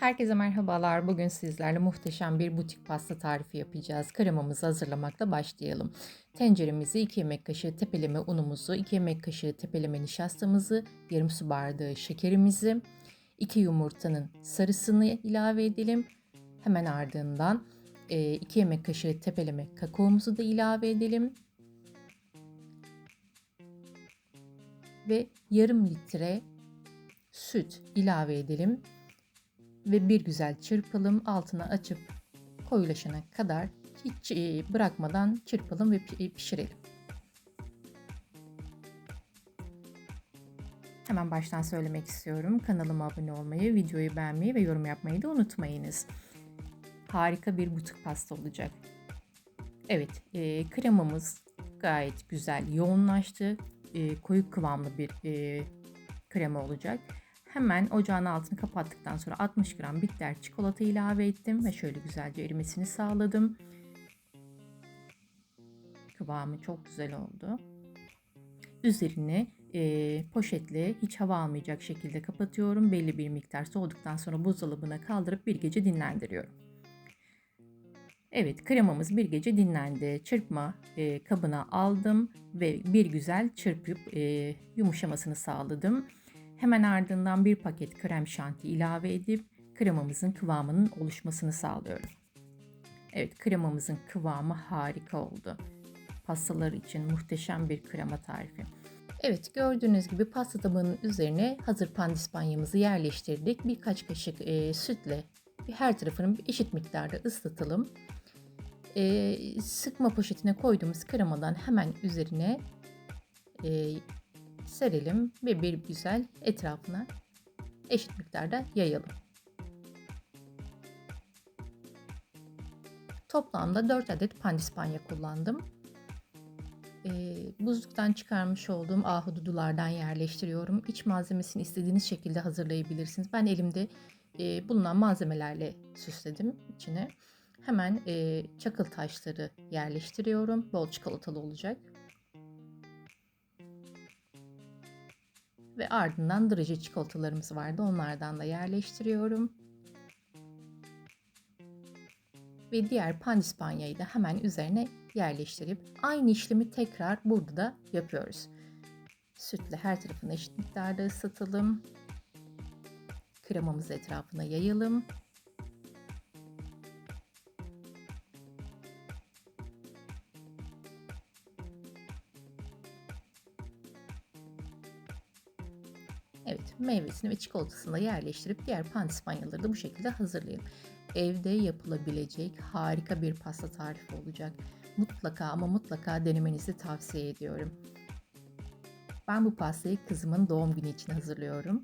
Herkese merhabalar. Bugün sizlerle muhteşem bir butik pasta tarifi yapacağız. Kremamızı hazırlamakla başlayalım. Tenceremizi 2 yemek kaşığı tepeleme unumuzu, 2 yemek kaşığı tepeleme nişastamızı, yarım su bardağı şekerimizi, 2 yumurtanın sarısını ilave edelim. Hemen ardından 2 yemek kaşığı tepeleme kakaomuzu da ilave edelim. Ve yarım litre süt ilave edelim ve bir güzel çırpalım. Altına açıp koyulaşana kadar hiç e, bırakmadan çırpalım ve pişirelim. Hemen baştan söylemek istiyorum. Kanalıma abone olmayı, videoyu beğenmeyi ve yorum yapmayı da unutmayınız. Harika bir butik pasta olacak. Evet, e, kremamız gayet güzel yoğunlaştı. E, koyu kıvamlı bir e, krema olacak. Hemen ocağın altını kapattıktan sonra 60 gram bitter çikolata ilave ettim ve şöyle güzelce erimesini sağladım. Kıvamı çok güzel oldu. Üzerini e, poşetle hiç hava almayacak şekilde kapatıyorum. Belli bir miktar soğuduktan sonra buzdolabına kaldırıp bir gece dinlendiriyorum. Evet kremamız bir gece dinlendi. Çırpma e, kabına aldım ve bir güzel çırpıp e, yumuşamasını sağladım. Hemen ardından bir paket krem şanti ilave edip kremamızın kıvamının oluşmasını sağlıyorum. Evet kremamızın kıvamı harika oldu. Pastalar için muhteşem bir krema tarifi. Evet gördüğünüz gibi pasta tabağının üzerine hazır pandispanyamızı yerleştirdik. Birkaç kaşık e, sütle her tarafını eşit miktarda ıslatalım. E, sıkma poşetine koyduğumuz kremadan hemen üzerine e, serelim ve bir güzel etrafına eşit miktarda yayalım. Toplamda 4 adet pandispanya kullandım. E, buzluktan çıkarmış olduğum ahududulardan yerleştiriyorum. İç malzemesini istediğiniz şekilde hazırlayabilirsiniz. Ben elimde e, bulunan malzemelerle süsledim içine. Hemen e, çakıl taşları yerleştiriyorum. Bol çikolatalı olacak. Ve ardından draje çikolatalarımız vardı. Onlardan da yerleştiriyorum. Ve diğer pandispanyayı da hemen üzerine yerleştirip aynı işlemi tekrar burada da yapıyoruz. Sütle her tarafını eşit miktarda ıslatalım. Kremamızı etrafına yayalım. Evet meyvesini ve çikolatasını da yerleştirip diğer pantispanyaları da bu şekilde hazırlayalım. Evde yapılabilecek harika bir pasta tarifi olacak. Mutlaka ama mutlaka denemenizi tavsiye ediyorum. Ben bu pastayı kızımın doğum günü için hazırlıyorum.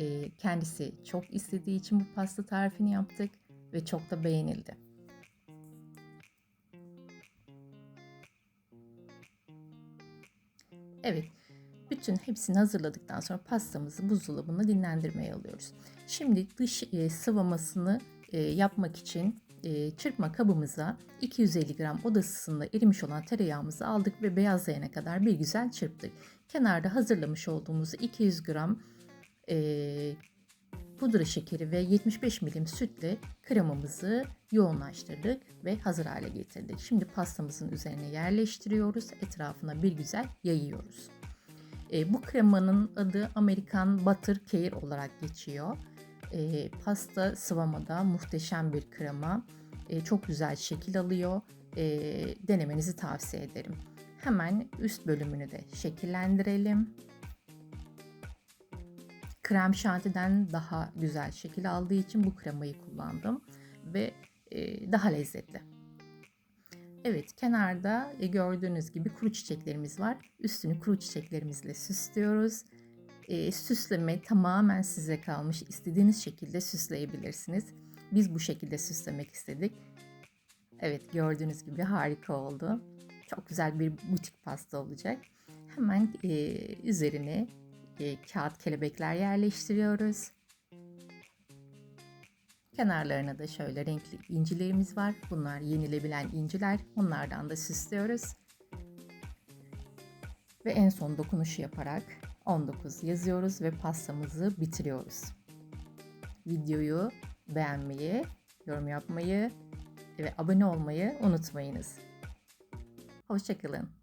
Ee, kendisi çok istediği için bu pasta tarifini yaptık ve çok da beğenildi. Evet, bütün hepsini hazırladıktan sonra pastamızı buzdolabına dinlendirmeye alıyoruz. Şimdi dış e, sıvamasını e, yapmak için e, çırpma kabımıza 250 gram oda ısısında erimiş olan tereyağımızı aldık ve beyazlayana kadar bir güzel çırptık. Kenarda hazırlamış olduğumuz 200 gram e, pudra şekeri ve 75 milim sütle kremamızı yoğunlaştırdık ve hazır hale getirdik. Şimdi pastamızın üzerine yerleştiriyoruz. Etrafına bir güzel yayıyoruz. E, bu kremanın adı Amerikan Butter Care olarak geçiyor. E, pasta sıvamada muhteşem bir krema. E, çok güzel şekil alıyor. E, denemenizi tavsiye ederim. Hemen üst bölümünü de şekillendirelim. Krem şantiden daha güzel şekil aldığı için bu kremayı kullandım ve e, daha lezzetli. Evet kenarda e, gördüğünüz gibi kuru çiçeklerimiz var. Üstünü kuru çiçeklerimizle süslüyoruz. E, süsleme tamamen size kalmış. İstediğiniz şekilde süsleyebilirsiniz. Biz bu şekilde süslemek istedik. Evet gördüğünüz gibi harika oldu. Çok güzel bir butik pasta olacak. Hemen e, üzerine e, kağıt kelebekler yerleştiriyoruz. Kenarlarına da şöyle renkli incilerimiz var. Bunlar yenilebilen inciler. Onlardan da süslüyoruz. Ve en son dokunuşu yaparak 19 yazıyoruz ve pastamızı bitiriyoruz. Videoyu beğenmeyi, yorum yapmayı ve abone olmayı unutmayınız. Hoşçakalın.